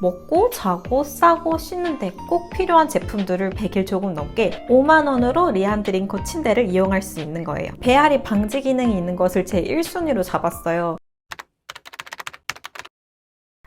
먹고 자고 싸고 씻는데 꼭 필요한 제품들을 100일 조금 넘게 5만원으로 리안드링코 침대를 이용할 수 있는 거예요. 배앓이 방지 기능이 있는 것을 제 1순위로 잡았어요.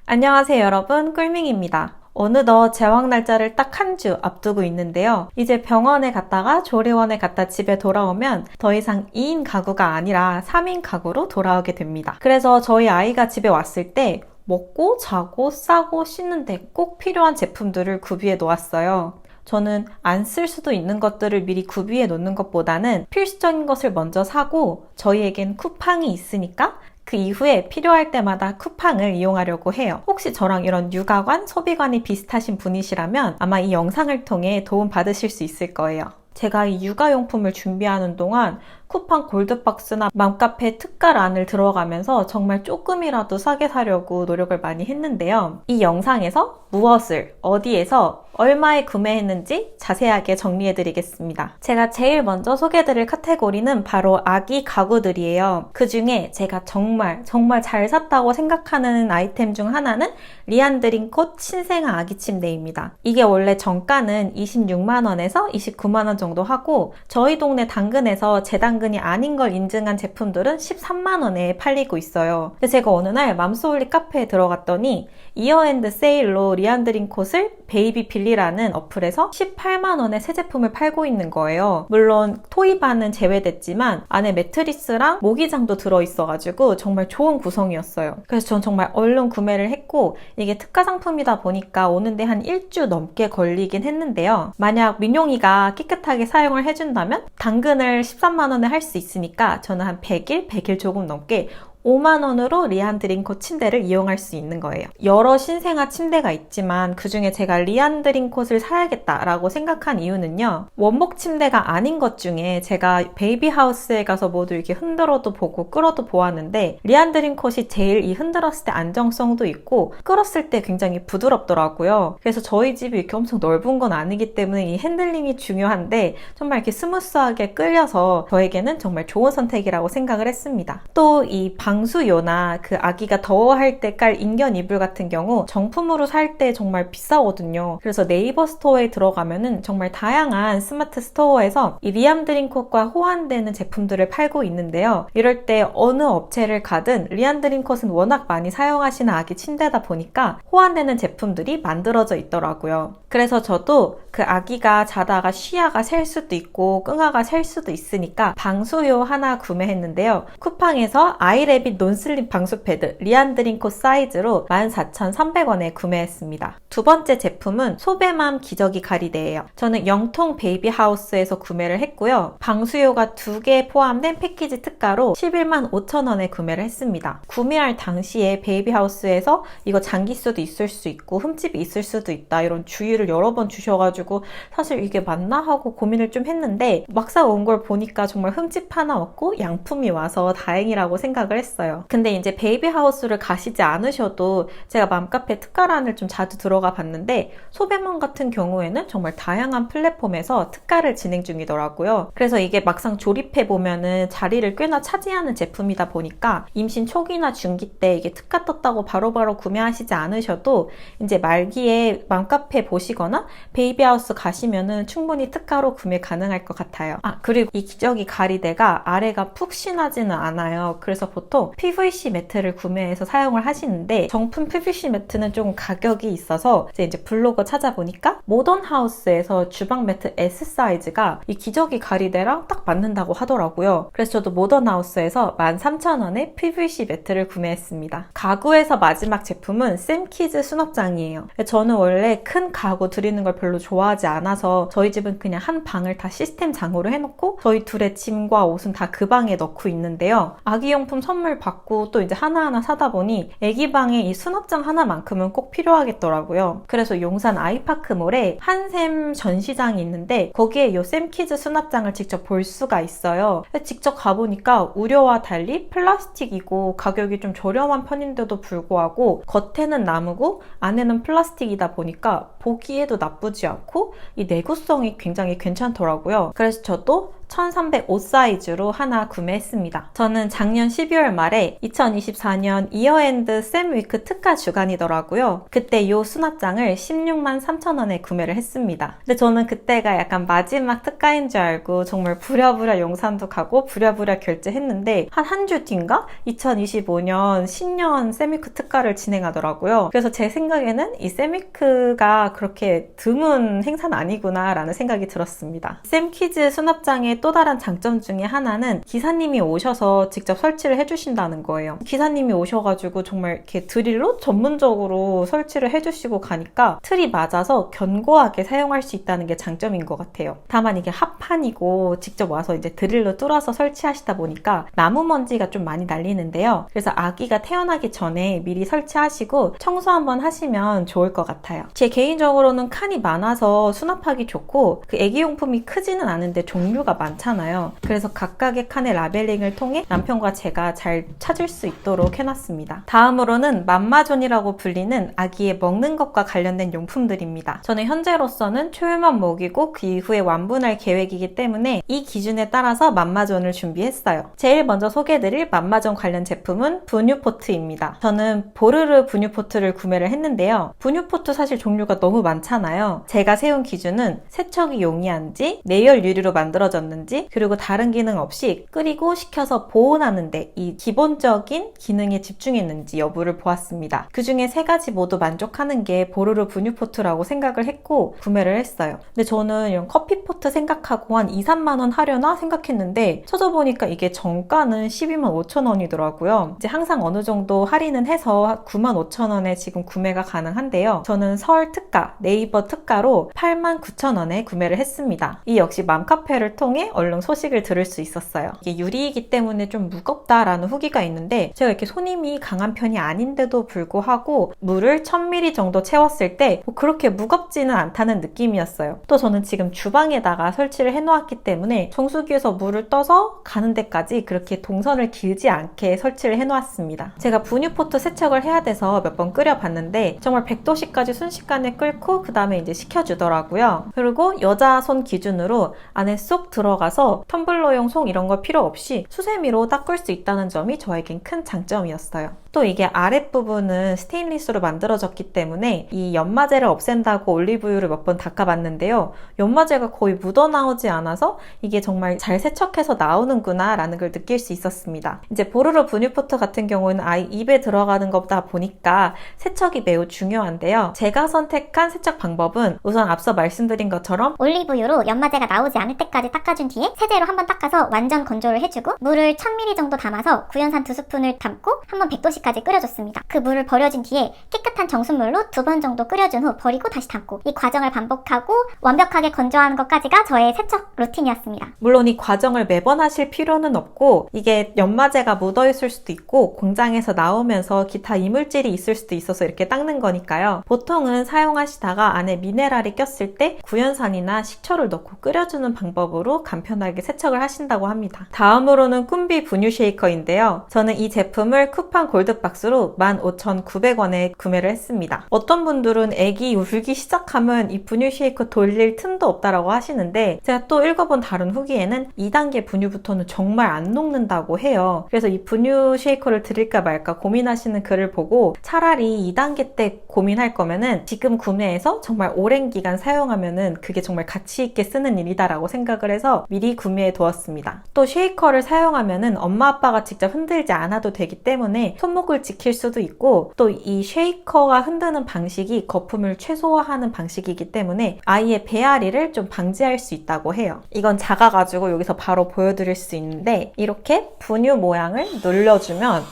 안녕하세요 여러분 꿀밍입니다. 어느덧 제왕 날짜를 딱 한 주 앞두고 있는데요. 이제 병원에 갔다가 조리원에 갔다 집에 돌아오면 더 이상 2인 가구가 아니라 3인 가구로 돌아오게 됩니다. 그래서 저희 아이가 집에 왔을 때 먹고 자고 싸고 씻는데 꼭 필요한 제품들을 구비해 놓았어요. 저는 안 쓸 수도 있는 것들을 미리 구비해 놓는 것보다는 필수적인 것을 먼저 사고 저희에겐 쿠팡이 있으니까 그 이후에 필요할 때마다 쿠팡을 이용하려고 해요. 혹시 저랑 이런 육아관, 소비관이 비슷하신 분이시라면 아마 이 영상을 통해 도움 받으실 수 있을 거예요. 제가 이 육아용품을 준비하는 동안 쿠팡 골드박스나 맘카페 특가란을 들어가면서 정말 조금이라도 싸게 사려고 노력을 많이 했는데요. 이 영상에서 무엇을, 어디에서, 얼마에 구매했는지 자세하게 정리해 드리겠습니다. 제가 제일 먼저 소개드릴 카테고리는 바로 아기 가구들이에요. 그 중에 제가 정말, 정말 잘 샀다고 생각하는 아이템 중 하나는 리안드링콧 신생아 아기 침대입니다. 이게 원래 정가는 26만 원에서 29만 원 정도 하고 저희 동네 당근에서 재 당근이 아닌 걸 인증한 제품들은 13만 원에 팔리고 있어요. 근데 제가 어느 날 맘소울리 카페에 들어갔더니 이어앤드 세일로 리안드링콧을 베이비 빌리라는 어플에서 18만 원에 새 제품을 팔고 있는 거예요. 물론 토이반은 제외됐지만 안에 매트리스랑 모기장도 들어있어가지고 정말 좋은 구성이었어요. 그래서 전 정말 얼른 구매를 했고 이게 특가 상품이다 보니까 오는데 한 일주 넘게 걸리긴 했는데요. 만약 민용이가 깨끗하게 사용을 해준다면 당근을 13만 원에 할 수 있으니까 저는 한 100일, 100일 조금 넘게 5만원으로 리안드링코 침대를 이용할 수 있는 거예요. 여러 신생아 침대가 있지만 그 중에 제가 리안드링콧을 사야겠다라고 생각한 이유는요. 원목 침대가 아닌 것 중에 제가 베이비하우스에 가서 모두 이렇게 흔들어도 보고 끌어도 보았는데 리안드링콧이 제일 이 흔들었을 때 안정성도 있고 끌었을 때 굉장히 부드럽더라고요. 그래서 저희 집이 이렇게 엄청 넓은 건 아니기 때문에 이 핸들링이 중요한데 정말 이렇게 스무스하게 끌려서 저에게는 정말 좋은 선택이라고 생각을 했습니다. 또이 방수요나 그 아기가 더워할 때 깔 인견 이불 같은 경우 정품으로 살 때 정말 비싸거든요. 그래서 네이버 스토어에 들어가면은 정말 다양한 스마트 스토어에서 이 리암 드링콧과 호환되는 제품들을 팔고 있는데요. 이럴 때 어느 업체를 가든 리암 드링콧은 워낙 많이 사용하시는 아기 침대다 보니까 호환되는 제품들이 만들어져 있더라고요. 그래서 저도 그 아기가 자다가 쉬아가 셀 수도 있고 끙아가 셀 수도 있으니까 방수요 하나 구매했는데요. 쿠팡에서 아이 래빗 논슬립 방수 패드 리안드링코 사이즈로 14,300원에 구매했습니다. 두 번째 제품은 소배맘 기저귀 가리대예요. 저는 영통 베이비 하우스에서 구매를 했고요. 방수요가 두 개 포함된 패키지 특가로 11만 5천원에 구매를 했습니다. 구매할 당시에 베이비 하우스에서 이거 장기 수도 있을 수 있고 흠집이 있을 수도 있다 이런 주의를 여러 번 주셔가지고 사실 이게 맞나 하고 고민을 좀 했는데 막상 온 걸 보니까 정말 흠집 하나 없고 양품이 와서 다행이라고 생각을 했어요. 근데 이제 베이비 하우스를 가시지 않으셔도 제가 맘카페 특가란을 좀 자주 들어가 봤는데 소배몬 같은 경우에는 정말 다양한 플랫폼에서 특가를 진행 중이더라고요. 그래서 이게 막상 조립해 보면은 자리를 꽤나 차지하는 제품이다 보니까 임신 초기나 중기 때 이게 특가 떴다고 바로 바로 구매하시지 않으셔도 이제 말기에 맘카페 보시거나 베이비 하우스 가시면은 충분히 특가로 구매 가능할 것 같아요. 아 그리고 이 기저귀 가리대가 아래가 푹신하지는 않아요. 그래서 보통 PVC 매트를 구매해서 사용을 하시는데 정품 PVC 매트는 조금 가격이 있어서 이제, 이제 블로그 찾아보니까 모던 하우스에서 주방 매트 S 사이즈가 이 기저귀 가리대랑 딱 맞는다고 하더라고요. 그래서 저도 모던 하우스에서 13,000원에 PVC 매트를 구매했습니다. 가구에서 마지막 제품은 샘키즈 수납장이에요. 저는 원래 큰 가구 드리는 걸 별로 좋아하지 않아서 저희 집은 그냥 한 방을 다 시스템 장으로 해놓고 저희 둘의 짐과 옷은 다 그 방에 넣고 있는데요. 아기용품 선물 받고 또 이제 하나하나 사다 보니 아기 방에 이 수납장 하나만큼은 꼭 필요하겠더라고요. 그래서 용산 아이파크몰에 한샘 전시장이 있는데 거기에 이 샘키즈 수납장을 직접 볼 수가 있어요. 직접 가보니까 우려와 달리 플라스틱이고 가격이 좀 저렴한 편인데도 불구하고 겉에는 나무고 안에는 플라스틱이다 보니까 보기에도 나쁘지 않고 이 내구성이 굉장히 괜찮더라고요. 그래서 저도 1305 사이즈로 하나 구매했습니다. 저는 작년 12월 말에 2024년 이어엔드 샘위크 특가 주간이더라고요. 그때 이 수납장을 16만 3천 원에 구매를 했습니다. 근데 저는 그때가 약간 마지막 특가인 줄 알고 정말 부랴부랴 용산도 가고 부랴부랴 결제했는데 한 한 주 뒤인가? 2025년 신년 세미크 특가를 진행하더라고요. 그래서 제 생각에는 이 세미크가 그렇게 드문 행사는 아니구나 라는 생각이 들었습니다. 샘키즈 수납장 의 또 다른 장점 중에 하나는 기사님이 오셔서 직접 설치를 해주신다는 거예요. 기사님이 오셔가지고 정말 이렇게 드릴로 전문적으로 설치를 해주시고 가니까 틀이 맞아서 견고하게 사용할 수 있다는 게 장점인 것 같아요. 다만 이게 합판이고 직접 와서 이제 드릴로 뚫어서 설치하시다 보니까 나무 먼지가 좀 많이 날리는데요. 그래서 아기가 태어나기 전에 미리 설치하시고 청소 한번 하시면 좋을 것 같아요. 제 개인적으로는 칸이 많아서 수납하기 좋고 그 애기용품이 크지는 않은데 종류가 많 잖아요. 그래서 각각의 칸의 라벨링을 통해 남편과 제가 잘 찾을 수 있도록 해놨습니다. 다음으로는 맘마존이라고 불리는 아기의 먹는 것과 관련된 용품들입니다. 저는 현재로서는 초율만 먹이고 그 이후에 완분할 계획이기 때문에 이 기준에 따라서 맘마존을 준비했어요. 제일 먼저 소개해드릴 맘마존 관련 제품은 분유포트입니다. 저는 보르르 분유포트를 구매를 했는데요. 분유포트 사실 종류가 너무 많잖아요. 제가 세운 기준은 세척이 용이한지, 내열 유리로 만들어졌는지, 그리고 다른 기능 없이 끓이고 식혀서 보온하는데 이 기본적인 기능에 집중했는지 여부를 보았습니다. 그 중에 세 가지 모두 만족하는 게 보르르 분유포트라고 생각을 했고 구매를 했어요. 근데 저는 이런 커피포트 생각하고 한 2, 3만 원 하려나 생각했는데 찾아보니까 이게 정가는 12만 5천 원이더라고요. 이제 항상 어느 정도 할인은 해서 9만 5천 원에 지금 구매가 가능한데요. 저는 설 특가, 네이버 특가로 8만 9천 원에 구매를 했습니다. 이 역시 맘카페를 통해 얼른 소식을 들을 수 있었어요. 이게 유리이기 때문에 좀 무겁다라는 후기가 있는데 제가 이렇게 손님이 강한 편이 아닌데도 불구하고 물을 1000ml 정도 채웠을 때 뭐 그렇게 무겁지는 않다는 느낌이었어요. 또 저는 지금 주방에다가 설치를 해놓았기 때문에 정수기에서 물을 떠서 가는 데까지 그렇게 동선을 길지 않게 설치를 해놓았습니다. 제가 분유포트 세척을 해야 돼서 몇 번 끓여봤는데 정말 100도씨까지 순식간에 끓고 그 다음에 이제 식혀주더라고요. 그리고 여자 손 기준으로 안에 쏙 들어 가서 텀블러용 송 이런 거 필요 없이 수세미로 닦을 수 있다는 점이 저에겐 큰 장점이었어요. 또 이게 아랫부분은 스테인리스로 만들어졌기 때문에 이 연마제를 없앤다고 올리브유를 몇 번 닦아봤는데요. 연마제가 거의 묻어나오지 않아서 이게 정말 잘 세척해서 나오는구나 라는 걸 느낄 수 있었습니다. 이제 보르르 분유포트 같은 경우는 아이 입에 들어가는 것보다 보니까 세척이 매우 중요한데요. 제가 선택한 세척 방법은 우선 앞서 말씀드린 것처럼 올리브유로 연마제가 나오지 않을 때까지 닦아 준 뒤에 세제로 한번 닦아서 완전 건조를 해주고 물을 1000ml 정도 담아서 구연산 두 스푼을 담고 한번 100도씨까지 끓여줬습니다. 그 물을 버려준 뒤에 깨끗한 정수물로 두 번 정도 끓여준 후 버리고 다시 담고 이 과정을 반복하고 완벽하게 건조하는 것까지가 저의 세척 루틴이었습니다. 물론 이 과정을 매번 하실 필요는 없고 이게 연마제가 묻어 있을 수도 있고 공장에서 나오면서 기타 이물질이 있을 수도 있어서 이렇게 닦는 거니까요. 보통은 사용하시다가 안에 미네랄이 꼈을 때 구연산이나 식초를 넣고 끓여주는 방법으로 간편하게 세척을 하신다고 합니다. 다음으로는 쿰비 분유 쉐이커인데요. 저는 이 제품을 쿠팡 골드박스로 15,900원에 구매를 했습니다. 어떤 분들은 애기 울기 시작하면 이 분유 쉐이커 돌릴 틈도 없다라고 하시는데 제가 또 읽어본 다른 후기에는 2단계 분유부터는 정말 안 녹는다고 해요. 그래서 이 분유 쉐이커를 드릴까 말까 고민하시는 글을 보고 차라리 2단계 때 고민할 거면은 지금 구매해서 정말 오랜 기간 사용하면은 그게 정말 가치 있게 쓰는 일이다라고 생각을 해서 미리 구매해 두었습니다. 또 쉐이커를 사용하면은 엄마 아빠가 직접 흔들지 않아도 되기 때문에 손목을 지킬 수도 있고 또 이 쉐이커가 흔드는 방식이 거품을 최소화하는 방식이기 때문에 아이의 배앓이를 좀 방지할 수 있다고 해요. 이건 작아가지고 여기서 바로 보여드릴 수 있는데 이렇게 분유 모양을 눌러주면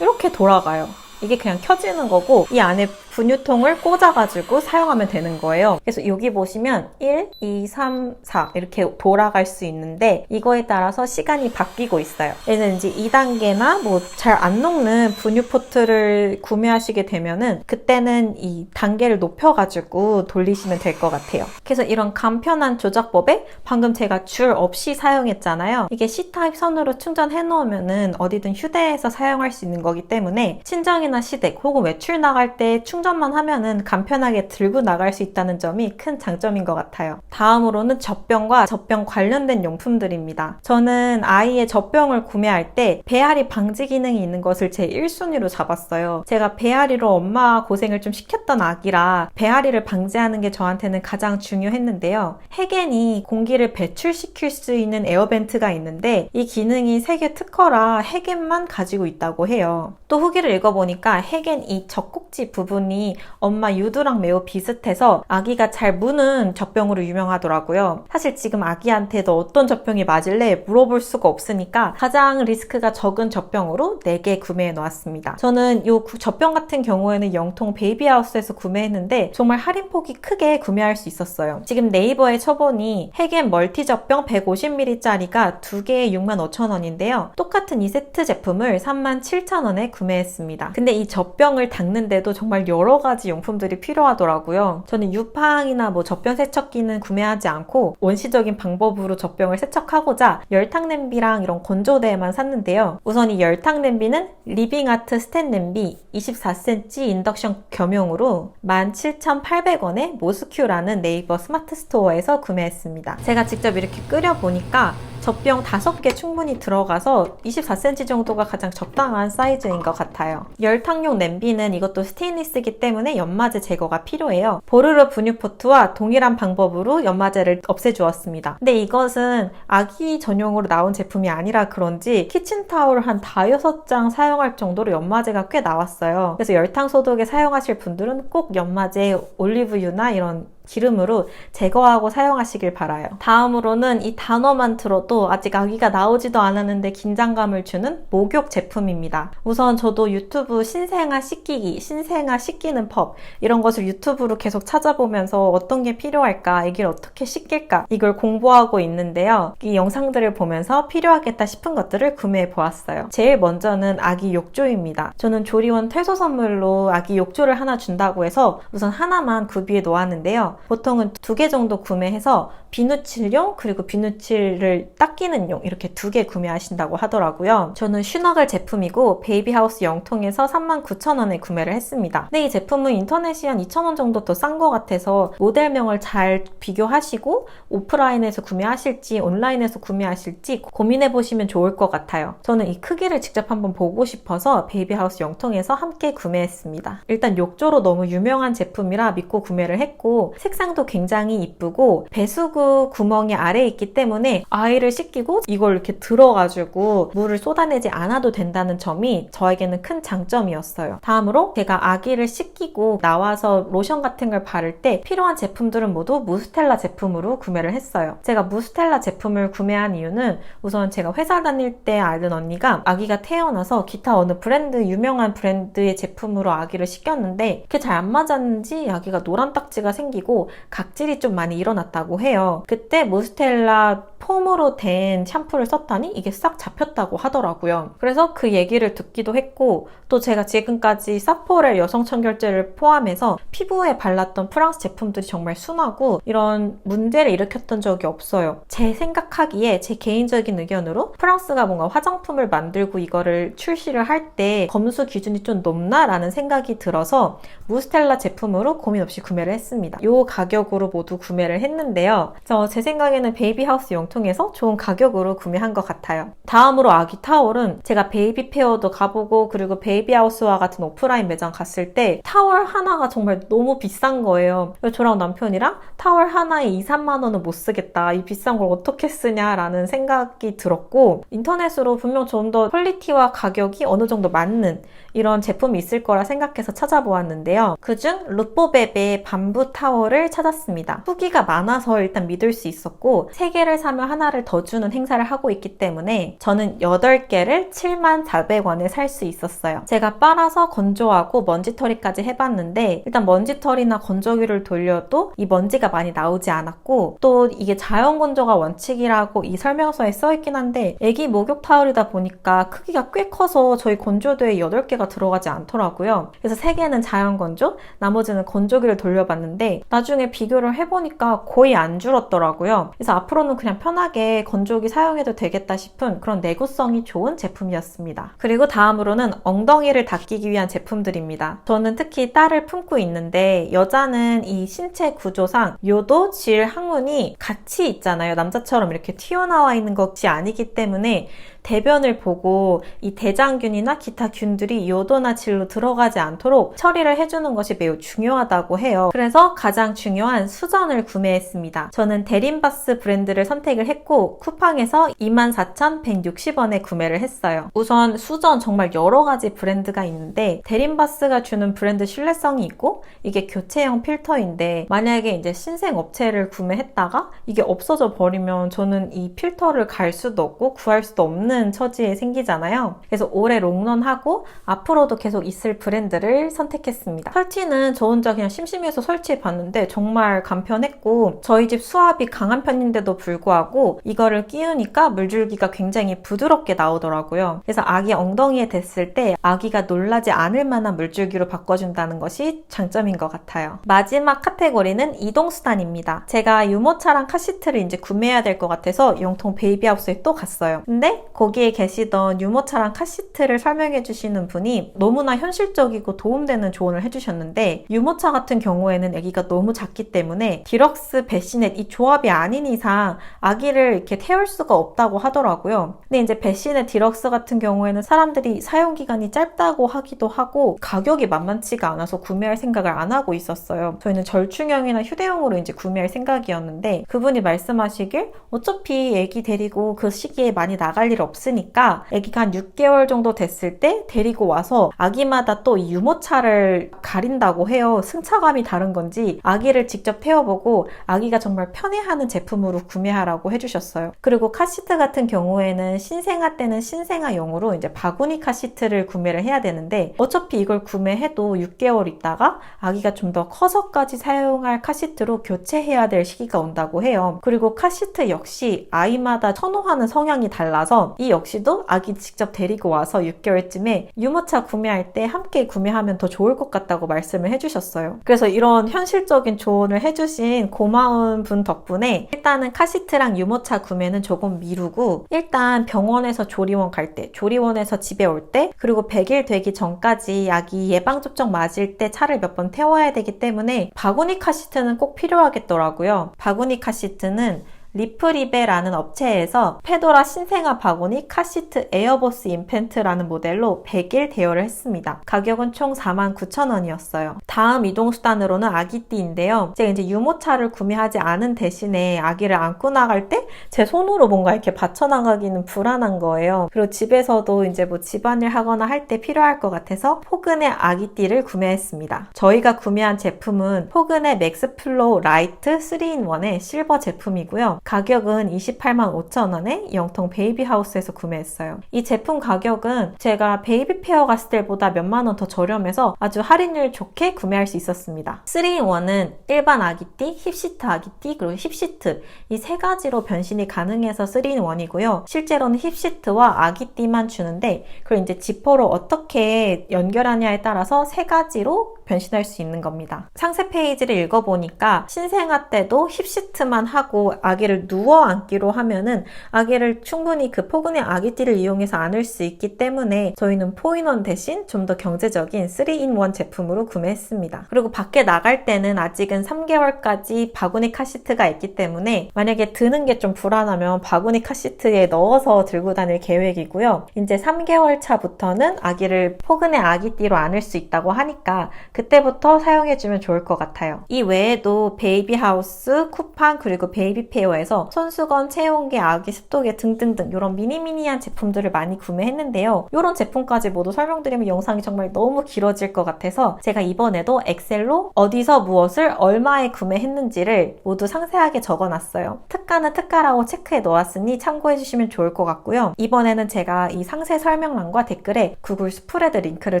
이렇게 돌아가요. 이게 그냥 켜지는 거고 이 안에 분유통을 꽂아가지고 사용하면 되는 거예요. 그래서 여기 보시면 1, 2, 3, 4 이렇게 돌아갈 수 있는데 이거에 따라서 시간이 바뀌고 있어요. 그래서 이제 2단계나 뭐 잘 안 녹는 분유 포트를 구매하시게 되면은 그때는 이 단계를 높여가지고 돌리시면 될 것 같아요. 그래서 이런 간편한 조작법에 방금 제가 줄 없이 사용했잖아요. 이게 C타입 선으로 충전해 놓으면은 어디든 휴대해서 사용할 수 있는 거기 때문에 친정이나 시댁 혹은 외출 나갈 때 충전 충전만 하면은 간편하게 들고 나갈 수 있다는 점이 큰 장점인 것 같아요. 다음으로는 젖병과 젖병 관련된 용품들입니다. 저는 아이의 젖병을 구매할 때 배앓이 방지 기능이 있는 것을 제 1순위로 잡았어요. 제가 배앓이로 엄마 고생을 좀 시켰던 아기라 배앓이를 방지하는 게 저한테는 가장 중요했는데요. 헤겐이 공기를 배출시킬 수 있는 에어벤트가 있는데 이 기능이 세계 특허라 헤겐만 가지고 있다고 해요. 또 후기를 읽어보니까 헤겐 이 젖꼭지 부분이 엄마 유두랑 매우 비슷해서 아기가 잘 무는 젖병으로 유명하더라고요. 사실 지금 아기한테 도 어떤 젖병이 맞을래 물어볼 수가 없으니까 가장 리스크가 적은 젖병으로 4개 구매해 놓았습니다. 저는 이 젖병 같은 경우에는 영통 베이비하우스에서 구매했는데 정말 할인폭이 크게 구매할 수 있었어요. 지금 네이버에 쳐보니 헤겐 멀티 젖병 150ml짜리가 두 개에 65,000원인데요. 똑같은 이 세트 제품을 37,000원에 구매했습니다. 근데 이 젖병을 닦는데도 정말 여러 가지 용품들이 필요하더라고요. 저는 유팡이나 뭐 젖병 세척기는 구매하지 않고 원시적인 방법으로 젖병을 세척하고자 열탕 냄비랑 이런 건조대만 샀는데요. 우선 이 열탕 냄비는 리빙아트 스텐 냄비 24cm 인덕션 겸용으로 17,800원에 모스큐라는 네이버 스마트 스토어에서 구매했습니다. 제가 직접 이렇게 끓여보니까 젖병 5개 충분히 들어가서 24cm 정도가 가장 적당한 사이즈인 것 같아요. 열탕용 냄비는 이것도 스테인리스이기 때문에 연마제 제거가 필요해요. 보르르 분유포트와 동일한 방법으로 연마제를 없애주었습니다. 근데 이것은 아기 전용으로 나온 제품이 아니라 그런지 키친타올 한 5, 6장 사용할 정도로 연마제가 꽤 나왔어요. 그래서 열탕 소독에 사용하실 분들은 꼭 연마제, 올리브유나 이런 기름으로 제거하고 사용하시길 바라요. 다음으로는 이 단어만 들어도 아직 아기가 나오지도 않았는데 긴장감을 주는 목욕 제품입니다. 우선 저도 유튜브 신생아 씻기기, 신생아 씻기는 법 이런 것을 유튜브로 계속 찾아보면서 어떤 게 필요할까, 아기를 어떻게 씻길까 이걸 공부하고 있는데요. 이 영상들을 보면서 필요하겠다 싶은 것들을 구매해 보았어요. 제일 먼저는 아기 욕조입니다. 저는 조리원 퇴소 선물로 아기 욕조를 하나 준다고 해서 우선 하나만 구비해 놓았는데요. 보통은 두 개 정도 구매해서 비누칠용 그리고 비누칠을 닦이는 용 이렇게 두 개 구매하신다고 하더라고요. 저는 슈너글 제품이고 베이비하우스 영통에서 39,000원에 구매를 했습니다. 근데 이 제품은 인터넷이 한 2,000원 정도 더 싼 것 같아서 모델명을 잘 비교하시고 오프라인에서 구매하실지 온라인에서 구매하실지 고민해 보시면 좋을 것 같아요. 저는 이 크기를 직접 한번 보고 싶어서 베이비하우스 영통에서 함께 구매했습니다. 일단 욕조로 너무 유명한 제품이라 믿고 구매를 했고 색상도 굉장히 이쁘고 배수구 구멍이 아래에 있기 때문에 아이를 씻기고 이걸 이렇게 들어가지고 물을 쏟아내지 않아도 된다는 점이 저에게는 큰 장점이었어요. 다음으로 제가 아기를 씻기고 나와서 로션 같은 걸 바를 때 필요한 제품들은 모두 무스텔라 제품으로 구매를 했어요. 제가 무스텔라 제품을 구매한 이유는 우선 제가 회사 다닐 때 알던 언니가 아기가 태어나서 기타 어느 브랜드 유명한 브랜드의 제품으로 아기를 씻겼는데 그게 잘 안 맞았는지 아기가 노란 딱지가 생기고 각질이 좀 많이 일어났다고 해요. 그때 무스텔라 폼으로 된 샴푸를 썼더니 이게 싹 잡혔다고 하더라고요. 그래서 그 얘기를 듣기도 했고 또 제가 지금까지 사포렐 여성 청결제를 포함해서 피부에 발랐던 프랑스 제품들이 정말 순하고 이런 문제를 일으켰던 적이 없어요. 제 생각하기에 제 개인적인 의견으로 프랑스가 뭔가 화장품을 만들고 이거를 출시를 할 때 검수 기준이 좀 높나라는 생각이 들어서 무스텔라 제품으로 고민 없이 구매를 했습니다. 이 가격으로 모두 구매를 했는데요. 저 제 생각에는 베이비하우스 영 통에서 좋은 가격으로 구매한 것 같아요. 다음으로 아기 타월은 제가 베이비 페어도 가보고 그리고 베이비 하우스와 같은 오프라인 매장 갔을 때 타월 하나가 정말 너무 비싼 거예요. 저랑 남편이랑 타월 하나에 2, 3만 원은 못 쓰겠다. 이 비싼 걸 어떻게 쓰냐라는 생각이 들었고 인터넷으로 분명 좀 더 퀄리티와 가격이 어느 정도 맞는 이런 제품이 있을 거라 생각해서 찾아보았는데요. 그중 루뽀베베의 밤부 타월을 찾았습니다. 후기가 많아서 일단 믿을 수 있었고 3개를 사면 하나를 더 주는 행사를 하고 있기 때문에 저는 8개를 7,400원에 살 수 있었어요. 제가 빨아서 건조하고 먼지털이까지 해봤는데 일단 먼지털이나 건조기를 돌려도 이 먼지가 많이 나오지 않았고 또 이게 자연 건조가 원칙이라고 이 설명서에 써있긴 한데 애기 목욕 타월이다 보니까 크기가 꽤 커서 저희 건조대에 8개가 들어가지 않더라고요. 그래서 3개는 자연 건조, 나머지는 건조기를 돌려봤는데 나중에 비교를 해보니까 거의 안 줄었더라고요. 그래서 앞으로는 그냥 편하게 건조기 사용해도 되겠다 싶은 그런 내구성이 좋은 제품이었습니다. 그리고 다음으로는 엉덩이를 닦이기 위한 제품들입니다. 저는 특히 딸을 품고 있는데 여자는 이 신체 구조상 요도, 질, 항문이 같이 있잖아요. 남자처럼 이렇게 튀어나와 있는 것이 아니기 때문에 대변을 보고 이 대장균이나 기타 균들이 요도나 질로 들어가지 않도록 처리를 해주는 것이 매우 중요하다고 해요. 그래서 가장 중요한 수전을 구매했습니다. 저는 데린바스 브랜드를 선택을 했고 쿠팡에서 24,160원에 구매를 했어요. 우선 수전 정말 여러 가지 브랜드가 있는데 데린바스가 주는 브랜드 신뢰성이 있고 이게 교체형 필터인데 만약에 이제 신생 업체를 구매했다가 이게 없어져 버리면 저는 이 필터를 갈 수도 없고 구할 수도 없는 처지에 생기잖아요. 그래서 올해 롱런하고 앞으로도 계속 있을 브랜드를 선택했습니다. 설치는 저 혼자 그냥 심심해서 설치해 봤는데 정말 간편했고 저희 집 수압이 강한 편인데도 불구하고 이거를 끼우니까 물줄기가 굉장히 부드럽게 나오더라고요. 그래서 아기 엉덩이에 댔을 때 아기가 놀라지 않을 만한 물줄기로 바꿔준다는 것이 장점인 것 같아요. 마지막 카테고리는 이동수단입니다. 제가 유모차랑 카시트를 이제 구매해야 될 것 같아서 영통 베이비하우스에 또 갔어요. 근데 거기에 계시던 유모차랑 카시트를 설명해 주시는 분이 너무나 현실적이고 도움되는 조언을 해주셨는데 유모차 같은 경우에는 아기가 너무 작기 때문에 디럭스 베시넷 이 조합이 아닌 이상 아기를 이렇게 태울 수가 없다고 하더라고요. 근데 이제 베시넷 디럭스 같은 경우에는 사람들이 사용 기간이 짧다고 하기도 하고 가격이 만만치가 않아서 구매할 생각을 안 하고 있었어요. 저희는 절충형이나 휴대용으로 이제 구매할 생각이었는데 그분이 말씀하시길 어차피 아기 데리고 그 시기에 많이 나갈 일 없 으니까 아기가 한 6개월 정도 됐을 때 데리고 와서 아기마다 또 이 유모차를 가린다고 해요. 승차감이 다른 건지 아기를 직접 태워보고 아기가 정말 편해하는 제품으로 구매하라고 해주셨어요. 그리고 카시트 같은 경우에는 신생아 때는 신생아용으로 이제 바구니 카시트를 구매를 해야 되는데 어차피 이걸 구매해도 6개월 있다가 아기가 좀 더 커서까지 사용할 카시트로 교체해야 될 시기가 온다고 해요. 그리고 카시트 역시 아이마다 선호하는 성향이 달라서 이 역시도 아기 직접 데리고 와서 6개월쯤에 유모차 구매할 때 함께 구매하면 더 좋을 것 같다고 말씀을 해주셨어요. 그래서 이런 현실적인 조언을 해주신 고마운 분 덕분에 일단은 카시트랑 유모차 구매는 조금 미루고 일단 병원에서 조리원 갈 때, 조리원에서 집에 올 때, 그리고 100일 되기 전까지 아기 예방접종 맞을 때 차를 몇 번 태워야 되기 때문에 바구니 카시트는 꼭 필요하겠더라고요. 바구니 카시트는 리프리베라는 업체에서 페도라 신생아 바구니 카시트 에어보스 인펜트라는 모델로 100일 대여를 했습니다. 가격은 총 49,000원이었어요. 다음 이동수단으로는 아기띠인데요. 제가 이제 유모차를 구매하지 않은 대신에 아기를 안고 나갈 때 제 손으로 뭔가 이렇게 받쳐나가기는 불안한 거예요. 그리고 집에서도 이제 뭐 집안일 하거나 할 때 필요할 것 같아서 포근의 아기띠를 구매했습니다. 저희가 구매한 제품은 포근의 맥스플로우 라이트 3인원의 실버 제품이고요. 가격은 28만 5천 원에 영통 베이비하우스에서 구매했어요. 이 제품 가격은 제가 베이비 페어 갔을 때보다 몇만 원 더 저렴해서 아주 할인율 좋게 구매할 수 있었습니다. 3인원은 일반 아기띠, 힙시트 아기띠, 그리고 힙시트 이 세 가지로 변신이 가능해서 3인원이고요. 실제로는 힙시트와 아기띠만 주는데 그걸 이제 지퍼로 어떻게 연결하냐에 따라서 세 가지로 변신할 수 있는 겁니다. 상세 페이지를 읽어보니까 신생아 때도 힙시트만 하고 아기를 누워 앉기로 하면은 아기를 충분히 그 포근의 아기띠를 이용해서 안을 수 있기 때문에 저희는 포인원 대신 좀 더 경제적인 3in1 제품으로 구매했습니다. 그리고 밖에 나갈 때는 아직은 3개월까지 바구니 카시트가 있기 때문에 만약에 드는 게 좀 불안하면 바구니 카시트에 넣어서 들고 다닐 계획이고요. 이제 3개월 차부터는 아기를 포근의 아기띠로 안을 수 있다고 하니까 그때부터 사용해주면 좋을 것 같아요. 이 외에도 베이비 하우스, 쿠팡, 그리고 베이비 페어에 서 손수건, 체온계, 아기 습도계 등등등 이런 미니미니한 제품들을 많이 구매했는데요. 이런 제품까지 모두 설명드리면 영상이 정말 너무 길어질 것 같아서 제가 이번에도 엑셀로 어디서 무엇을 얼마에 구매했는지를 모두 상세하게 적어놨어요. 특가는 특가라고 체크해 놓았으니 참고해주시면 좋을 것 같고요. 이번에는 제가 이 상세 설명란과 댓글에 구글 스프레드 링크를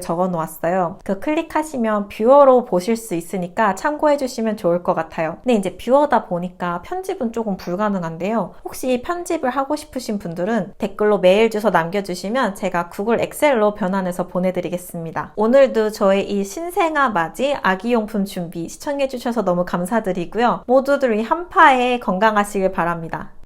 적어 놓았어요. 그 클릭하시면 뷰어로 보실 수 있으니까 참고해 주시면 좋을 것 같아요. 근데 이제 뷰어다 보니까 편집은 조금 불가능한데요. 혹시 편집을 하고 싶으신 분들은 댓글로 메일 주소 남겨주시면 제가 구글 엑셀로 변환해서 보내드리겠습니다. 오늘도 저의 이 신생아 맞이 아기용품 준비 시청해 주셔서 너무 감사드리고요. 모두들 이 한파에 건강하시길 바랍니다.